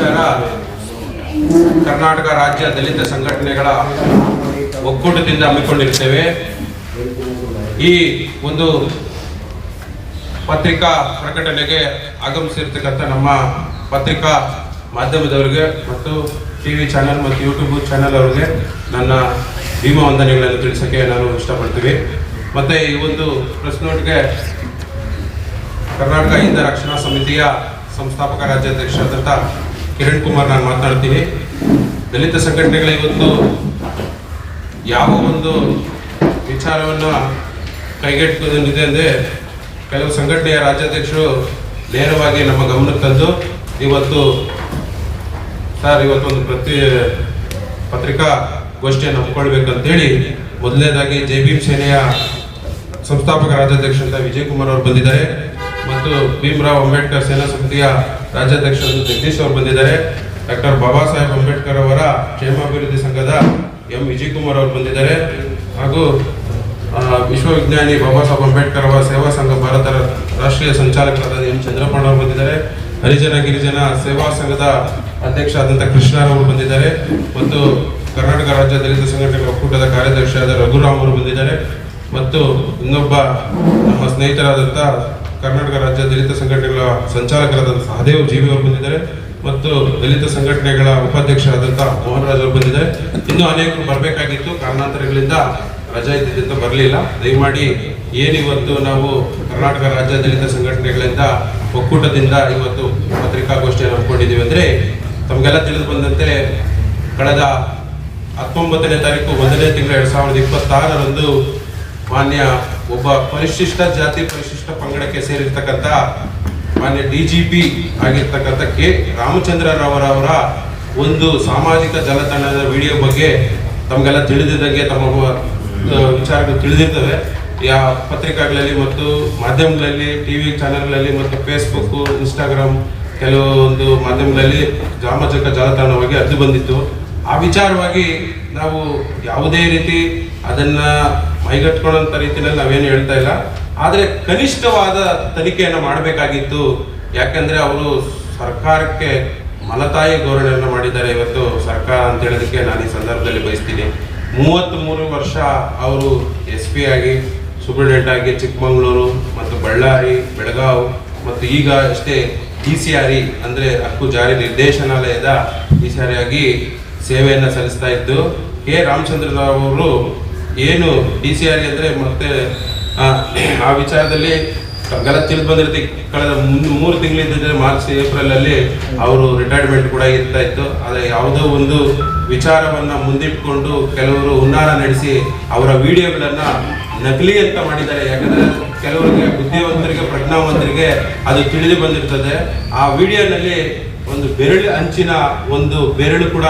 ವಿಚಾರ ಕರ್ನಾಟಕ ರಾಜ್ಯ ದಲಿತ ಸಂಘಟನೆಗಳ ಒಕ್ಕೂಟದಿಂದ ಹಮ್ಮಿಕೊಂಡಿರ್ತೇವೆ. ಈ ಒಂದು ಪತ್ರಿಕಾ ಪ್ರಕಟಣೆಗೆ ಆಗಮಿಸಿರ್ತಕ್ಕಂಥ ನಮ್ಮ ಪತ್ರಿಕಾ ಮಾಧ್ಯಮದವರಿಗೆ ಮತ್ತು ಟಿ ವಿ ಚಾನಲ್ ಮತ್ತು ಯೂಟ್ಯೂಬ್ ಚಾನಲ್ ಅವರಿಗೆ ನನ್ನ ಭೀಮಾ ವಂದನೆಗಳನ್ನು ತಿಳಿಸೋಕ್ಕೆ ನಾನು ಇಷ್ಟಪಡ್ತೀವಿ ಮತ್ತು ಈ ಒಂದು ಪ್ರೆಸ್ ನೋಟ್ಗೆ ಕರ್ನಾಟಕ ಹಿಂದ ರಕ್ಷಣಾ ಸಮಿತಿಯ ಸಂಸ್ಥಾಪಕ ರಾಜ್ಯಾಧ್ಯಕ್ಷರಾದಂಥ ಕಿರಣ್ ಕುಮಾರ್ ನಾನು ಮಾತಾಡ್ತೀನಿ. ದಲಿತ ಸಂಘಟನೆಗಳ ಇವತ್ತು ಯಾವ ಒಂದು ವಿಚಾರವನ್ನು ಕೈಗೆಟ್ಕೊಂಡಿದೆ ಅಂದರೆ ಕೆಲವು ಸಂಘಟನೆಯ ರಾಜ್ಯಾಧ್ಯಕ್ಷರು ನೇರವಾಗಿ ನಮ್ಮ ಗಮನಕ್ಕೆ ತಂದು ಇವತ್ತು ಸರ್, ಇವತ್ತೊಂದು ಪ್ರತಿ ಪತ್ರಿಕಾ ಗೋಷ್ಠಿಯನ್ನು ಹಮ್ಮಿಕೊಳ್ಬೇಕಂತೇಳಿ ಮೊದಲನೇದಾಗಿ ಜೆ ಭೀಮ್ ಸೇನೆಯ ಸಂಸ್ಥಾಪಕ ರಾಜ್ಯಾಧ್ಯಕ್ಷರಾದ ವಿಜಯ್ ಕುಮಾರ್ ಅವರು ಬಂದಿದ್ದಾರೆ ಮತ್ತು ಭೀಮರಾವ್ ಅಂಬೇಡ್ಕರ್ ಸೇನಾ ಸಮಿತಿಯ ರಾಜ್ಯಾಧ್ಯಕ್ಷರಾದ ಜಗದೀಶ್ ಅವರು ಬಂದಿದ್ದಾರೆ. ಡಾಕ್ಟರ್ ಬಾಬಾ ಸಾಹೇಬ್ ಅಂಬೇಡ್ಕರ್ ಅವರ ಕ್ಷೇಮಾಭಿವೃದ್ಧಿ ಸಂಘದ ಎಂ ವಿಜಯ್ ಕುಮಾರ್ ಅವರು ಬಂದಿದ್ದಾರೆ. ಹಾಗೂ ವಿಶ್ವವಿಜ್ಞಾನಿ ಬಾಬಾ ಸಾಹೇಬ್ ಅಂಬೇಡ್ಕರ್ ಅವರ ಸೇವಾ ಸಂಘ ಭಾರತ ರಾಷ್ಟ್ರೀಯ ಸಂಚಾಲಕರಾದ ಎಂ ಚಂದ್ರಪ್ಪಣ್ಣ ಅವರು ಬಂದಿದ್ದಾರೆ. ಹರಿಜನ ಗಿರಿಜನ ಸೇವಾ ಸಂಘದ ಅಧ್ಯಕ್ಷ ಆದಂಥ ಕೃಷ್ಣರವರು ಬಂದಿದ್ದಾರೆ. ಮತ್ತು ಕರ್ನಾಟಕ ರಾಜ್ಯ ದಲಿತ ಸಂಘಟನೆ ಒಕ್ಕೂಟದ ಕಾರ್ಯದರ್ಶಿಯಾದ ರಘುರಾಮ್ ಅವರು ಬಂದಿದ್ದಾರೆ. ಮತ್ತು ಇನ್ನೊಬ್ಬ ನಮ್ಮ ಸ್ನೇಹಿತರಾದಂಥ ಕರ್ನಾಟಕ ರಾಜ್ಯ ದಲಿತ ಸಂಘಟನೆಗಳ ಸಂಚಾಲಕರಾದ ಸಹದೇವ್ ಜೀವಿ ಅವರು ಬಂದಿದ್ದಾರೆ ಮತ್ತು ದಲಿತ ಸಂಘಟನೆಗಳ ಉಪಾಧ್ಯಕ್ಷರಾದಂಥ ಮೋಹನ್ ರಾಜ್ ಅವರು ಬಂದಿದ್ದಾರೆ. ಇನ್ನೂ ಅನೇಕರು ಬರಬೇಕಾಗಿತ್ತು. ಕಾರಣಾಂತರಗಳಿಂದ ರಜಾ ಇದ್ದಿದ್ದಂತ ಬರಲಿಲ್ಲ. ದಯಮಾಡಿ ಏನಿವತ್ತು ನಾವು ಕರ್ನಾಟಕ ರಾಜ್ಯ ದಲಿತ ಸಂಘಟನೆಗಳಿಂದ ಒಕ್ಕೂಟದಿಂದ ಇವತ್ತು ಪತ್ರಿಕಾಗೋಷ್ಠಿಯನ್ನು ಹಮ್ಮಿಕೊಂಡಿದ್ದೀವಿ ಅಂದರೆ ತಮಗೆಲ್ಲ ತಿಳಿದು ಬಂದಂತೆ ಕಳೆದ ಹತ್ತೊಂಬತ್ತನೇ ತಾರೀಕು ಒಂದನೇ ತಿಂಗಳ ಎರಡು ಸಾವಿರದ ಇಪ್ಪತ್ತಾರರಂದು ಮಾನ್ಯ ಒಬ್ಬ ಪರಿಶಿಷ್ಟ ಜಾತಿ ಪರಿಶಿಷ್ಟ ಪಂಗಡಕ್ಕೆ ಸೇರಿರ್ತಕ್ಕಂಥ ಮಾನ್ಯ ಡಿ ಜಿ ಪಿ ಆಗಿರ್ತಕ್ಕಂಥ ಕೆ ರಾಮಚಂದ್ರರವರವರ ಒಂದು ಸಾಮಾಜಿಕ ಜಾಲತಾಣದ ವಿಡಿಯೋ ಬಗ್ಗೆ ತಮಗೆಲ್ಲ ತಿಳಿದಿದ್ದಂಗೆ ತಮ್ಮ ವಿಚಾರಗಳು ತಿಳಿದಿರ್ತವೆ. ಯಾ ಪತ್ರಿಕಾಗಳಲ್ಲಿ ಮತ್ತು ಮಾಧ್ಯಮಗಳಲ್ಲಿ, ಟಿ ವಿ ಚಾನೆಲ್ಗಳಲ್ಲಿ ಮತ್ತು ಫೇಸ್ಬುಕ್ಕು ಇನ್ಸ್ಟಾಗ್ರಾಮ್ ಕೆಲವೊಂದು ಮಾಧ್ಯಮಗಳಲ್ಲಿ ಸಾಮಾಜಿಕ ಜಾಲತಾಣವಾಗಿ ಅದ್ದು ಬಂದಿತ್ತು. ಆ ವಿಚಾರವಾಗಿ ನಾವು ಯಾವುದೇ ರೀತಿ ಅದನ್ನ ಮೈಗಟ್ಕೊಳ್ಳೋಂಥ ರೀತಿಯಲ್ಲಿ ನಾವೇನು ಹೇಳ್ತಾ ಇಲ್ಲ. ಆದರೆ ಕನಿಷ್ಠವಾದ ತನಿಖೆಯನ್ನು ಮಾಡಬೇಕಾಗಿತ್ತು. ಯಾಕೆಂದರೆ ಅವರು ಸರ್ಕಾರಕ್ಕೆ ಮಲತಾಯಿ ಧೋರಣೆಯನ್ನು ಮಾಡಿದ್ದಾರೆ. ಇವತ್ತು ಸರ್ಕಾರ ಅಂತ ಹೇಳೋದಕ್ಕೆ ನಾನು ಈ ಸಂದರ್ಭದಲ್ಲಿ ಬಯಸ್ತೀನಿ. ಮೂವತ್ತ್ ಮೂರು ವರ್ಷ ಅವರು ಎಸ್ ಪಿ ಆಗಿ ಸೂಪರಿಂಟೆಂಡೆಂಟ್ ಆಗಿ ಚಿಕ್ಕಮಗಳೂರು ಮತ್ತು ಬಳ್ಳಾರಿ, ಬೆಳಗಾವ್ ಮತ್ತು ಈಗ ಅಷ್ಟೇ ಡಿ ಸಿ ಆರಿ ಅಂದರೆ ಹಕ್ಕು ಜಾರಿ ನಿರ್ದೇಶನಾಲಯದ ಡಿ ಸಿ ಸೇವೆಯನ್ನು ಸಲ್ಲಿಸ್ತಾ ಇದ್ದು ಕೆ ರಾಮಚಂದ್ರ ರಾವ್ ಅವರು ಏನು ಡಿ ಸಿ ಆರ್ ಅಂದರೆ ಮತ್ತೆ ಆ, ಆ ವಿಚಾರದಲ್ಲಿ ಗಲತ್ ತಿಳಿದು ಬಂದಿರ್ತಿ ಕಳೆದ ಮುಂದೆ ಮೂರು ತಿಂಗಳಿದ್ದರೆ ಮಾರ್ಚ್ ಏಪ್ರಿಲ್ ಅಲ್ಲಿ ಅವರು ರಿಟೈರ್ಮೆಂಟ್ ಕೂಡ ಇರ್ತಾ ಇತ್ತು. ಆದರೆ ಯಾವುದೋ ಒಂದು ವಿಚಾರವನ್ನ ಮುಂದಿಟ್ಕೊಂಡು ಕೆಲವರು ಹುನ್ನಾರ ನಡೆಸಿ ಅವರ ವಿಡಿಯೋಗಳನ್ನು ನಕಲಿ ಅಂತ ಮಾಡಿದ್ದಾರೆ. ಯಾಕಂದ್ರೆ ಕೆಲವರಿಗೆ ಬುದ್ಧಿವಂತರಿಗೆ ಪ್ರಜ್ಞಾವಂತರಿಗೆ ಅದು ತಿಳಿದು ಬಂದಿರ್ತದೆ. ಆ ವಿಡಿಯೋನಲ್ಲಿ ಒಂದು ಬೆರಳು ಅಂಚಿನ ಒಂದು ಬೆರಳು ಕೂಡ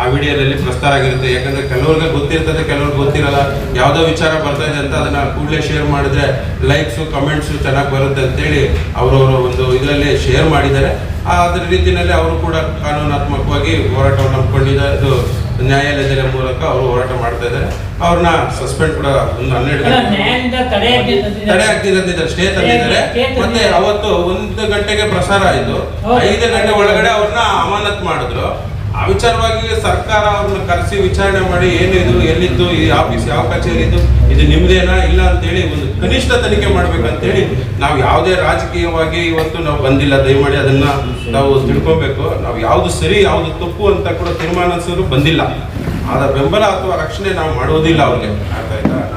ಆ ವಿಡಿಯೋದಲ್ಲಿ ಪ್ರಸ್ತಾರ ಆಗಿರುತ್ತೆ. ಯಾಕಂದ್ರೆ ಕೆಲವ್ರಿಗೆ ಗೊತ್ತಿರ್ತದೆ ಕೆಲವ್ರಿಗೆ ಗೊತ್ತಿರಲ್ಲ. ಯಾವುದೋ ವಿಚಾರ ಬರ್ತಾ ಇದೆ ಅಂತ ಅದನ್ನ ಕೂಡಲೇ ಶೇರ್ ಮಾಡಿದ್ರೆ ಲೈಕ್ಸ್ ಕಮೆಂಟ್ಸ್ ಚೆನ್ನಾಗಿ ಬರುತ್ತೆ ಅಂತೇಳಿ ಅವರವರ ಒಂದು ಇದರಲ್ಲಿ ಶೇರ್ ಮಾಡಿದ್ದಾರೆ. ಆ ಅದ್ರ ರೀತಿಯಲ್ಲಿ ಅವರು ಕೂಡ ಕಾನೂನಾತ್ಮಕವಾಗಿ ಹೋರಾಟವನ್ನು ಹಮ್ಮಿಕೊಂಡಿದ್ದಾರೆ ಅದು ನ್ಯಾಯಾಲಯದ ಮೂಲಕ ಅವರು ಹೋರಾಟ ಮಾಡ್ತಾ ಇದ್ದಾರೆ. ಅವ್ರನ್ನ ಸಸ್ಪೆಂಡ್ ಕೂಡ ಒಂದು ಹನ್ನೆರಡು ತಡೆ ಆಗ್ತಿದೆ. ತಡೆ ಆಗ್ತಿದ್ದಾರೆ ಸ್ಟೇ ತಂದಿದ್ದಾರೆ. ಮತ್ತೆ ಅವತ್ತು ಒಂದು ಗಂಟೆಗೆ ಪ್ರಸಾರ ಆಯ್ತು. ಐದು ಗಂಟೆ ಒಳಗಡೆ ಅವ್ರನ್ನ ಅಮಾನತ್ ಮಾಡಿದ್ರು. ಆ ವಿಚಾರವಾಗಿ ಸರ್ಕಾರ ಅವ್ರನ್ನ ಕರೆಸಿ ವಿಚಾರಣೆ ಮಾಡಿ ಏನು ಇದು ಎಲ್ಲಿದ್ದು ಈ ಆಫೀಸ್ ಯಾವ ಕಚೇರಿ ಇದು ಇದು ನಿಮ್ದೇನಾ ಇಲ್ಲ ಅಂತೇಳಿ ಒಂದು ಕನಿಷ್ಠ ತನಿಖೆ ಮಾಡ್ಬೇಕಂತೇಳಿ ನಾವು ಯಾವುದೇ ರಾಜಕೀಯವಾಗಿ ಇವತ್ತು ನಾವು ಬಂದಿಲ್ಲ. ದಯಮಾಡಿ ಅದನ್ನ ನಾವು ತಿಳ್ಕೊಬೇಕು. ನಾವು ಯಾವುದು ಸರಿ, ಯಾವುದು ತಪ್ಪು ಅಂತ ಕೂಡ ತೀರ್ಮಾನಿಸೋರು ಬಂದಿಲ್ಲ. ಆದ ಬೆಂಬಲ ಅಥವಾ ರಕ್ಷಣೆ ನಾವು ಮಾಡುವುದಿಲ್ಲ ಅವ್ರಿಗೆ.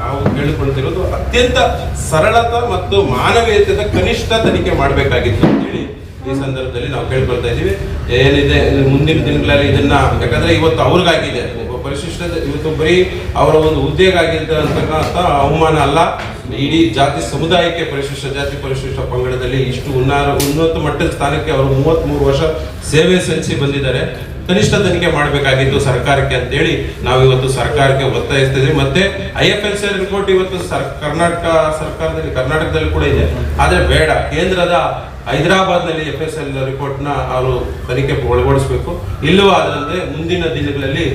ನಾವು ಕೇಳಿಕೊಳ್ತಿರೋದು ಅತ್ಯಂತ ಸರಳತ ಮತ್ತು ಮಾನವೀಯತೆಯ ಕನಿಷ್ಠ ತನಿಖೆ ಮಾಡಬೇಕಾಗಿತ್ತು ಅಂತೇಳಿ ಈ ಸಂದರ್ಭದಲ್ಲಿ ನಾವು ಕೇಳ್ಕೊಳ್ತಾ ಇದ್ದೀವಿ. ಏನಿದೆ ಮುಂದಿನ ದಿನಗಳಲ್ಲಿ ಇದನ್ನ, ಯಾಕಂದ್ರೆ ಇವತ್ತು ಅವ್ರಿಗಾಗಿದೆ. ಪರಿಶಿಷ್ಟ ಇವತ್ತು ಬರೀ ಅವರ ಒಂದು ಉದ್ಯೋಗ ಆಗಿರ್ತಕ್ಕಂಥ ಅವಮಾನ ಅಲ್ಲ. ಇಡೀ ಜಾತಿ ಸಮುದಾಯಕ್ಕೆ ಪರಿಶಿಷ್ಟ, ಜಾತಿ ಪರಿಶಿಷ್ಟ ಪಂಗಡದಲ್ಲಿ ಇಷ್ಟು ಉನ್ನಾರ, ಉನ್ನತ ಮಟ್ಟದ ಸ್ಥಾನಕ್ಕೆ ಅವರು ಮೂವತ್ತ್ ವರ್ಷ ಸೇವೆ ಸಲ್ಲಿಸಿ ಬಂದಿದ್ದಾರೆ. ಕನಿಷ್ಠ ತನಿಖೆ ಮಾಡಬೇಕಾಗಿತ್ತು ಸರ್ಕಾರಕ್ಕೆ ಅಂತೇಳಿ ನಾವು ಇವತ್ತು ಸರ್ಕಾರಕ್ಕೆ ಒತ್ತಾಯಿಸ್ತಿದ್ವಿ ಮತ್ತೆ I F L C report ಇವತ್ತು ಸರ್, ಕರ್ನಾಟಕ ಸರ್ಕಾರದಲ್ಲಿ, ಕರ್ನಾಟಕದಲ್ಲಿ ಕೂಡ ಇದೆ. ಆದರೆ ಬೇಡ, ಕೇಂದ್ರದ ಹೈದರಾಬಾದ್ನಲ್ಲಿ ಎಫ್ ಎಸ್ ಎಲ್ ರಿಪೋರ್ಟ್ನ ಅವರು ತನಿಖೆ ಒಳಗೊಳಿಸಬೇಕು. ಇಲ್ಲವಾದರೆ ಮುಂದಿನ ದಿನಗಳಲ್ಲಿ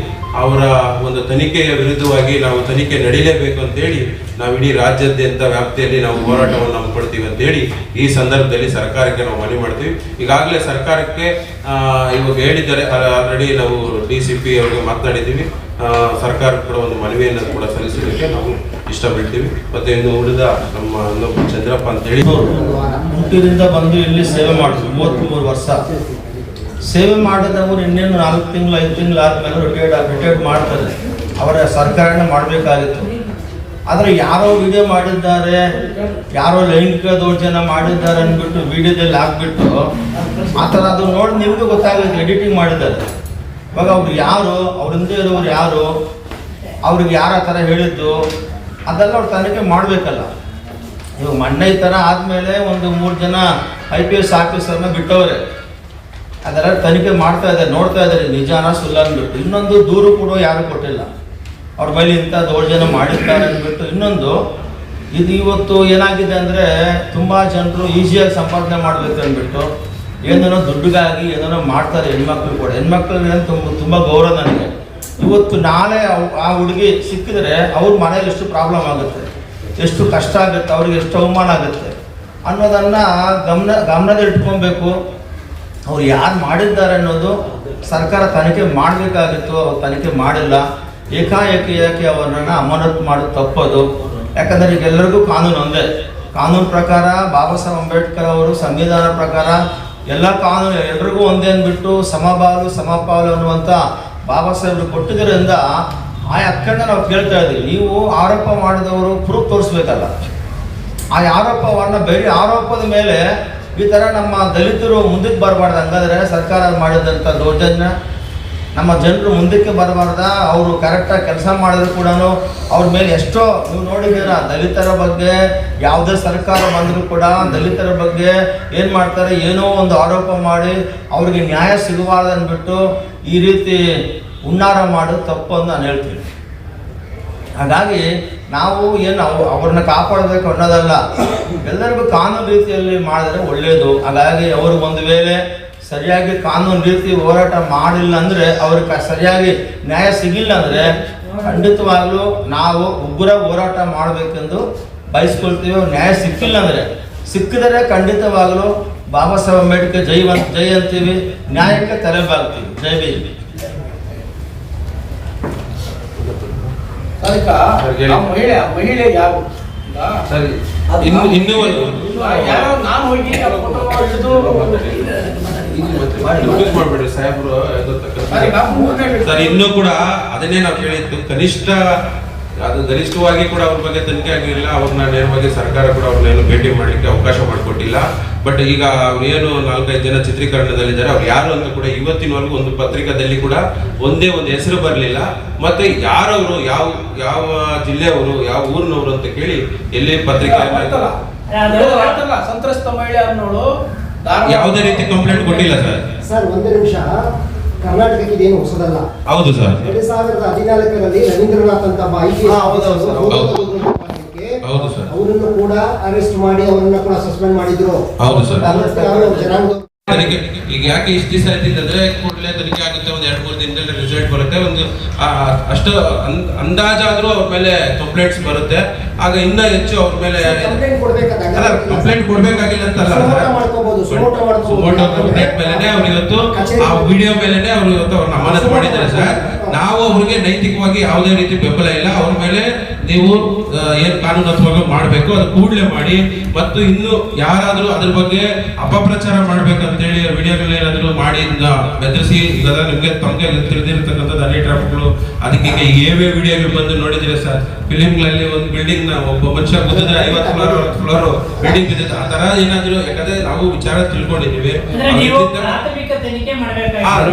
ಅವರ ಒಂದು ತನಿಖೆಯ ವಿರುದ್ಧವಾಗಿ ನಾವು ತನಿಖೆ ನಡೀಲೇಬೇಕು ಅಂತೇಳಿ ನಾವು ಇಡೀ ರಾಜ್ಯಾದ್ಯಂತ ವ್ಯಾಪ್ತಿಯಲ್ಲಿ ನಾವು ಹೋರಾಟವನ್ನು ಹಮ್ಮಿಕೊಳ್ತೀವಿ ಅಂತೇಳಿ ಈ ಸಂದರ್ಭದಲ್ಲಿ ಸರ್ಕಾರಕ್ಕೆ ನಾವು ಮನವಿ ಮಾಡ್ತೀವಿ. ಈಗಾಗಲೇ ಸರ್ಕಾರಕ್ಕೆ ಇವಾಗ ಹೇಳಿದ್ದಾರೆ. ಆಲ್ರೆಡಿ ನಾವು ಡಿ ಸಿ ಪಿ ಅವರಿಗೆ ಮಾತನಾಡಿದ್ದೀವಿ. ಸರ್ಕಾರಕ್ಕೆ ಕೂಡ ಒಂದು ಮನವಿಯನ್ನು ಕೂಡ ಸಲ್ಲಿಸಲಿಕ್ಕೆ ನಾವು ಇಷ್ಟಪಡ್ತೀವಿ. ಮತ್ತೆ ಇನ್ನು ಉಳಿದ ನಮ್ಮ ಇನ್ನೊಬ್ಬ ಚಂದ್ರಪ್ಪ ಅಂತೇಳಿ ಹುಟ್ಟಿನಿಂದ ಬಂದು ಇಲ್ಲಿ ಸೇವೆ ಮಾಡಿದ್ರು ಮೂವತ್ತ್ಮೂರು ವರ್ಷ. ಸೇವೆ ಮಾಡಿದವರು ಇನ್ನೇನು ನಾಲ್ಕು ತಿಂಗಳು, ಐದು ತಿಂಗಳು ಆದಮೇಲೆ ರಿಟೈರ್ಡ್ ರಿಟೈರ್ಡ್ ಮಾಡ್ತಾರೆ. ಅವರ ಸರ್ಕಾರನೇ ಮಾಡಬೇಕಾಗಿತ್ತು. ಆದರೆ ಯಾರೋ ವಿಡಿಯೋ ಮಾಡಿದ್ದಾರೆ, ಯಾರೋ ಲೈಂಗಿಕ ದೌರ್ಜನ್ಯ ಮಾಡಿದ್ದಾರೆ ಅಂದ್ಬಿಟ್ಟು ವಿಡಿಯೋದಲ್ಲಿ ಹಾಕ್ಬಿಟ್ಟು, ಆ ಥರ ಅದು ನೋಡಿ ನಿಮಗೂ ಗೊತ್ತಾಗುತ್ತೆ ಎಡಿಟಿಂಗ್ ಮಾಡಿದ್ದಾರೆ. ಇವಾಗ ಅವ್ರು ಯಾರು? ಅವ್ರ ಇರೋರು ಯಾರು? ಅವ್ರಿಗೆ ಯಾರ ಥರ ಹೇಳಿದ್ದು? ಅದೆಲ್ಲ ಅವ್ರು ತನಿಖೆ ಮಾಡಬೇಕಲ್ಲ. ಇವಾಗ ಮಣ್ಣ ಈ ಥರ ಆದಮೇಲೆ ಒಂದು ಮೂರು ಜನ ಐ ಪಿ ಎಸ್ ಆಫೀಸರ್ನ ಬಿಟ್ಟವ್ರೆ. ಅದೆಲ್ಲ ತನಿಖೆ ಮಾಡ್ತಾ ಇದ್ದಾರೆ, ನೋಡ್ತಾ ಇದ್ದಾರೆ. ನಿಜಾನ ಸುಳ್ಳ ಅಂದ್ಬಿಟ್ಟು. ಇನ್ನೊಂದು ದೂರು ಕೂಡ ಯಾರು ಕೊಟ್ಟಿಲ್ಲ. ಅವ್ರ ಮೇಲೆ ಇಂಥ ದೌರ್ಜನ್ಯ ಮಾಡಿರ್ತಾರೆ ಅಂದ್ಬಿಟ್ಟು. ಇನ್ನೊಂದು, ಇದು ಇವತ್ತು ಏನಾಗಿದೆ ಅಂದರೆ ತುಂಬ ಜನರು ಈಸಿಯಾಗಿ ಸಂಪಾದನೆ ಮಾಡಬೇಕು ಅಂದ್ಬಿಟ್ಟು ಏನೇನೋ ದುಡ್ಡುಗಾಗಿ ಏನೇನೋ ಮಾಡ್ತಾರೆ ಹೆಣ್ಮಕ್ಳು ಕೂಡ. ಹೆಣ್ಮಕ್ಳಿಗೆ ತುಂಬ ತುಂಬ ಗೌರವ ನನಗೆ. ಇವತ್ತು ನಾಳೆ ಆ ಹುಡುಗಿ ಸಿಕ್ಕಿದ್ರೆ ಅವ್ರ ಮನೇಲಿ ಎಷ್ಟು ಪ್ರಾಬ್ಲಮ್ ಆಗುತ್ತೆ? ಎಷ್ಟು ಕಷ್ಟ ಆಗುತ್ತೆ? ಅವ್ರಿಗೆ ಎಷ್ಟು ಅವಮಾನ ಆಗುತ್ತೆ? ಅನ್ನೋದನ್ನು ಗಮನ, ಗಮನದಲ್ಲಿ ಇಟ್ಕೊಬೇಕು. ಅವ್ರು ಯಾರು ಮಾಡಿದ್ದಾರೆ ಅನ್ನೋದು ಸರ್ಕಾರ ತನಿಖೆ ಮಾಡಬೇಕಾಗಿತ್ತು, ಅವ್ರು ತನಿಖೆ ಮಾಡಿಲ್ಲ. ಏಕಾಏಕಿ ಏಕೆ ಅವರನ್ನ ಅಮಾನತು ಮಾಡೋದು ತಪ್ಪೋದು. ಯಾಕಂದರೆ ಈಗೆಲ್ಲರಿಗೂ ಕಾನೂನು ಒಂದೇ. ಕಾನೂನು ಪ್ರಕಾರ ಬಾಬಾ ಸಾಹೇಬ್ ಅಂಬೇಡ್ಕರ್ ಅವರು ಸಂವಿಧಾನ ಪ್ರಕಾರ ಎಲ್ಲ ಕಾನೂನು ಎಲ್ರಿಗೂ ಒಂದೇ ಅಂದ್ಬಿಟ್ಟು ಸಮಬಾಲು, ಸಮಪಾಲು ಅನ್ನುವಂಥ ಬಾಬಾ ಸಾಹೇಬರು ಕೊಟ್ಟಿದ್ದರಿಂದ ಆ ಹಕ್ಕನ್ನ ನಾವು ಕೇಳ್ತಾ ಇದ್ದೀವಿ ನೀವು ಆರೋಪ ಮಾಡಿದವರು ಪ್ರೂಫ್ ತೋರಿಸ್ಬೇಕಲ್ಲ. ಆ ಆರೋಪವನ್ನು ಬೇರೆ ಆರೋಪದ ಮೇಲೆ ಈ ಥರ ನಮ್ಮ ದಲಿತರು ಮುಂದಕ್ಕೆ ಬರಬಾರ್ದು. ಹಂಗಾದ್ರೆ ಸರ್ಕಾರ ಮಾಡಿದಂಥ ದೌರ್ಜನ್ಯ ನಮ್ಮ ಜನರು ಮುಂದಕ್ಕೆ ಬರಬಾರ್ದ? ಅವರು ಕರೆಕ್ಟಾಗಿ ಕೆಲಸ ಮಾಡಿದ್ರು ಕೂಡ ಅವ್ರ ಮೇಲೆ ಎಷ್ಟೋ ನೀವು ನೋಡಿದ್ದೀರಾ ದಲಿತರ ಬಗ್ಗೆ, ಯಾವುದೇ ಸರ್ಕಾರ ಬಂದರೂ ಕೂಡ ದಲಿತರ ಬಗ್ಗೆ ಏನು ಮಾಡ್ತಾರೆ, ಏನೋ ಒಂದು ಆರೋಪ ಮಾಡಿ ಅವ್ರಿಗೆ ನ್ಯಾಯ ಸಿಗಬಾರ್ದನ್ಬಿಟ್ಟು ಈ ರೀತಿ ಹುನ್ನಾರ ಮಾಡೋದು ತಪ್ಪು ಅಂತ ನಾನು ಹೇಳ್ತೀನಿ. ಹಾಗಾಗಿ ನಾವು ಏನು ಅವ್, ಅವ್ರನ್ನ ಕಾಪಾಡಬೇಕು ಅನ್ನೋದಲ್ಲ. ಎಲ್ಲರಿಗೂ ಕಾನೂನು ರೀತಿಯಲ್ಲಿ ಮಾಡಿದ್ರೆ ಒಳ್ಳೆಯದು ಹಾಗಾಗಿ ಅವರು ಒಂದು ವೇಳೆ ಸರಿಯಾಗಿ ಕಾನೂನು ರೀತಿ ಹೋರಾಟ ಮಾಡಿಲ್ಲ ಅಂದರೆ ಅವ್ರಿಗೆ ಸರಿಯಾಗಿ ನ್ಯಾಯ ಸಿಗಿಲ್ಲ ಅಂದರೆ ಖಂಡಿತವಾಗ್ಲೂ ನಾವು ಉಗ್ರ ಹೋರಾಟ ಮಾಡಬೇಕೆಂದು ಬಯಸ್ಕೊಳ್ತೀವಿ ಅವ್ರು ನ್ಯಾಯ ಸಿಕ್ಕಿಲ್ಲ ಅಂದರೆ. ಸಿಕ್ಕಿದರೆ ಖಂಡಿತವಾಗ್ಲೂ ಬಾಬಾ ಸಾಹೇಬ್ ಅಂಬೇಡ್ಕರ್ ಜೈ ಅಂತ ಜೈ ಅಂತೀವಿ ನ್ಯಾಯಕ್ಕೆ ತಲೆ ಬಾಗ್ತೀವಿ. ಜೈ ಬಿ ಅದಕ್ಕ ಆ ಮಹಿಳೆ ಆ ಮಹಿಳೆ ಯಾರು? ಸರಿ. ಇನ್ನು ಇನ್ನೂ ನಾನು ಹೋಗಿ ಸಾಹೇಬ್ರು ಯಾವ್ದೋ ಸರ್, ಇನ್ನೂ ಕೂಡ ಅದನ್ನೇ ನಾವು ಕೇಳಿದ್ದು. ಕನಿಷ್ಠ ಅದು ಗರಿಷ್ಠವಾಗಿ ಕೂಡ ಅವ್ರ ಬಗ್ಗೆ ತನಿಖೆ ಆಗಿರಲಿಲ್ಲ ಅವ್ರನ್ನ ನೇರವಾಗಿ ಸರ್ಕಾರ ಕೂಡ ಅವ್ರನ್ನೇನು ಭೇಟಿ ಮಾಡಲಿಕ್ಕೆ ಅವಕಾಶ ಮಾಡಿಕೊಟ್ಟಿಲ್ಲ. ಬಟ್ ಈಗ ಅವ್ರು ಏನು ನಾಲ್ಕೈದು ಜನ ಚಿತ್ರೀಕರಣದಲ್ಲಿದ್ದಾರೆ ಅವ್ರು ಯಾರು ಅಂತ ಕೂಡ ಇವತ್ತಿನವರೆಗೂ ಒಂದು ಪತ್ರಿಕಾದಲ್ಲಿ ಕೂಡ ಒಂದೇ ಒಂದು ಹೆಸರು ಬರಲಿಲ್ಲ. ಮತ್ತೆ ಯಾರವರು ಯಾವ ಯಾವ ಜಿಲ್ಲೆಯವರು ಯಾವ ಊರಿನವರು ಅಂತ ಕೇಳಿ ಎಲ್ಲಿ ಪತ್ರಿಕೆ ಸಂತ್ರಸ್ತ ಮಹಿಳೆ ಅನ್ನೋಳು ಯಾವುದೇ ರೀತಿ ಕಂಪ್ಲೇಂಟ್ ಕೊಟ್ಟಿಲ್ಲ ಸರ್. ಸರ್ ಒಂದು ನಿಮಿಷ. ಕರ್ನಾಟಕಕ್ಕೆ ಇದೇನು ಹೊಸದಲ್ಲ. ಹೌದು ಸರ್. ಎರಡ್ ಸಾವಿರದ ಹದಿನಾಲ್ಕರಲ್ಲಿ ರವೀಂದ್ರನಾಥ್ ಅಂತ ಒಬ್ಬ ಹೌದು, ಸರ್. ಅವರನ್ನು ಕೂಡ ಅರೆಸ್ಟ್ ಮಾಡಿ ಅವರನ್ನ ಕೂಡ ಸಸ್ಪೆಂಡ್ ಮಾಡಿದ್ರು. ಹೌದು, ಸರ್. ತನಿಖೆ ಈಗ ಯಾಕೆ ಇಷ್ಟು ದಿವಸ ಆಯ್ತಿದ್ರೆ ಕೂಡಲೇ ತನಿಖೆ ಆಗುತ್ತೆ ಒಂದು ಎರಡು ಮೂರು ದಿನದಲ್ಲಿ ರಿಸಲ್ಟ್ ಬರುತ್ತೆ. ಒಂದು ಅಷ್ಟು ಅಂದ್- ಅಂದಾಜಾದ್ರೂ ಅವ್ರ ಮೇಲೆ ಕಂಪ್ಲೇಂಟ್ಸ್ ಬರುತ್ತೆ. ಆಗ ಇನ್ನ ಹೆಚ್ಚು ಅವ್ರ ಮೇಲೆ ಕಂಪ್ಲೇಂಟ್ ಕೊಡ್ಬೇಕಾದಾಗ ಅಲ್ಲ ಕಂಪ್ಲೇಂಟ್ ಕೊಡ್ಬೇಕಾಗಿಲ್ಲ ಅಂತಲ್ಲ. ಮೇಲೆನೆ ಅವ್ರು ಇವತ್ತು ಆ ವಿಡಿಯೋ ಮೇಲೆನೆ ಅವ್ರು ಇವತ್ತು ಅವ್ರನ್ನ ಅಮಾನತು ಮಾಡಿದ್ದಾರೆ ಸರ್. ನಾವು ಅವ್ರಿಗೆ ನೈತಿಕವಾಗಿ ಯಾವುದೇ ರೀತಿ ಬೆಂಬಲ ಇಲ್ಲ. ಅವ್ರ ಮೇಲೆ ನೀವು ಏನ್ ಕಾನೂನಾತ್ಮಕ ಮಾಡಬೇಕು ಅದು ಕೂಡಲೇ ಮಾಡಿ. ಮತ್ತು ಇನ್ನು ಯಾರಾದರೂ ಅದ್ರ ಬಗ್ಗೆ ಅಪಪ್ರಚಾರ ಮಾಡ್ಬೇಕಂತೇಳಿ ವಿಡಿಯೋಗಳು ಏನಾದ್ರೂ ಮಾಡಿ ಬೆದರಿಸಿ ಈಗ ನಿಮ್ಗೆ ತಮಗೆ ತಿಳಿದಿರ್ತಕ್ಕಂಥದ್ದು ಅನೇಕ ಟ್ರಾಫಿಕ್ಗಳು ಅದಕ್ಕೆ ಈಗ ಏವೇ ವಿಡಿಯೋಗಳು ಬಂದು ನೋಡಿದ್ರೆ ಸರ್ ಫಿಲಿಮ್ಗಳಲ್ಲಿ ಒಂದು ಬಿಲ್ಡಿಂಗ್ ನ ಒಬ್ಬ ಮನುಷ್ಯ ಗುದ್ದಿದ್ರೆ ಐವತ್ತು ಫ್ಲೋರ್ ಅರವತ್ತು ಫ್ಲೋರ್ ಬಿಲ್ಡಿಂಗ್ ಬಿದ್ದಿದೆ ಆ ತರ ಏನಾದ್ರು ಯಾಕಂದ್ರೆ ನಾವು ವಿಚಾರ ತಿಳ್ಕೊಂಡಿದೀವಿ ಅಂದ್ರೆ ನೀವು ಪ್ರಾಥಮಿಕ ತನಿಖೆ ಮಾಡಬೇಕಾಗಿದೆ.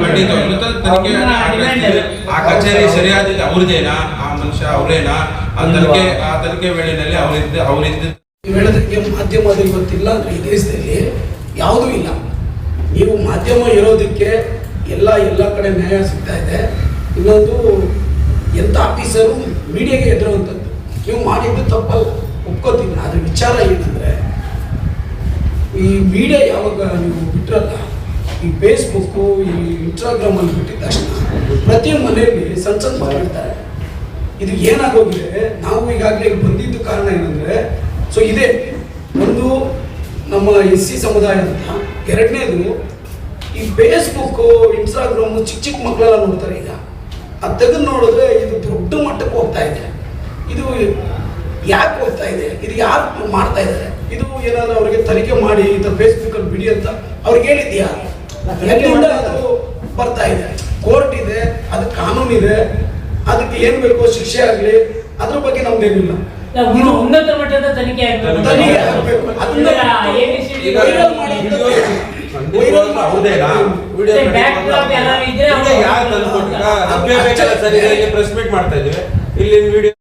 ಆ, ಕಚೇರಿ ಸರಿಯಾದ ಅವ್ರದೇನಾ ಆ ಮನುಷ್ಯ ಅವ್ರೇನಾ? ಆ ತನಿಖೆ ಆ ತನಿಖೆ ವೇಳೆಯಲ್ಲಿ ಅವರಿದ್ದ ಅವರಿದ್ದ ಹೇಳೋದಕ್ಕೆ ಮಾಧ್ಯಮ ಇವತ್ತಿಲ್ಲ ಅಂದ್ರೆ ಈ ದೇಶದಲ್ಲಿ ಯಾವುದೂ ಇಲ್ಲ. ನೀವು ಮಾಧ್ಯಮ ಇರೋದಕ್ಕೆ ಎಲ್ಲ ಎಲ್ಲ ಕಡೆ ನ್ಯಾಯ ಸಿಗ್ತಾ ಇದೆ. ಇನ್ನೊಂದು ಎಂಥ ಆಫೀಸರು ಮೀಡಿಯಾಗೆ ಎದುರುವಂಥದ್ದು ನೀವು ಮಾಡಿದ್ದು ತಪ್ಪಲ್ಲ ಒಪ್ಕೋತೀನಿ. ಆದರೆ ವಿಚಾರ ಏನಂದರೆ, ಈ ಮೀಡಿಯಾ ಯಾವಾಗ ನೀವು ಬಿಟ್ರಲ್ಲ, ಈ ಫೇಸ್ಬುಕ್ಕು ಈ ಇನ್ಸ್ಟಾಗ್ರಾಮಲ್ಲಿ ಬಿಟ್ಟಿದ್ದ ಬಿಟ್ಟಿದ ತಕ್ಷಣ ಪ್ರತಿ ಮನೆಯಲ್ಲಿ ಸಣ್ಣ ಸಣ್ಣ ಮಾತಾಡ್ತಾರೆ. ಇದು ಏನಾಗೋಗಿದೆ? ನಾವು ಈಗಾಗಲೇ ಬಂದಿದ್ದ ಕಾರಣ ಏನಂದರೆ ಸೊ ಇದೇ ಒಂದು ನಮ್ಮ ಎಸ್ ಸಿ ಸಮುದಾಯದಿಂದ ಅಂತ ಎರಡನೇದು, ಈ ಫೇಸ್ಬುಕ್ಕು ಇನ್ಸ್ಟಾಗ್ರಾಮ್ ಚಿಕ್ಕ ಚಿಕ್ಕ ಮಕ್ಕಳೆಲ್ಲ ನೋಡ್ತಾರೆ ಈಗ. ಅದು ತೆಗೆದು ನೋಡಿದ್ರೆ ಇದು ದೊಡ್ಡ ಮಟ್ಟಕ್ಕೆ ಹೋಗ್ತಾ ಇದೆ ಇದು ಯಾಕೆ ಹೋಗ್ತಾ ಇದೆ ಯಾರು ಮಾಡ್ತಾ ಇದ್ದಾರೆ? ಇದು ಏನಾದ್ರು ಅವರಿಗೆ ತನಿಖೆ ಮಾಡಿ ಈ ಫೇಸ್ಬುಕ್ ಅಲ್ಲಿ ಬಿಡಿ ಅಂತ ಅವ್ರಿಗೆ ಹೇಳಿದ್ಯಾ? ಎಲ್ಲಿಂದ ಅದು ಬರ್ತಾ ಇದೆ? ಕೋರ್ಟ್ ಇದೆ ಅದು ಕಾನೂನು ಇದೆ ಅದಕ್ಕೆ ಏನ್ ಬೇಕೋ ಶಿಕ್ಷೆ ಆಗಲಿ ಅದ್ರ ಬಗ್ಗೆ ನಮ್ದೇನಿಲ್ಲ ಉನ್ನತ ಮಟ್ಟದ ತನಿಖೆ ಆಗ್ಬೇಕು. ತನಿಖೆ ಆಗ್ಬೇಕು. ಅದನ್ನ ಮಾಡ್ತಾ ಇದೀವಿ ಇಲ್ಲಿ ವಿಡಿಯೋ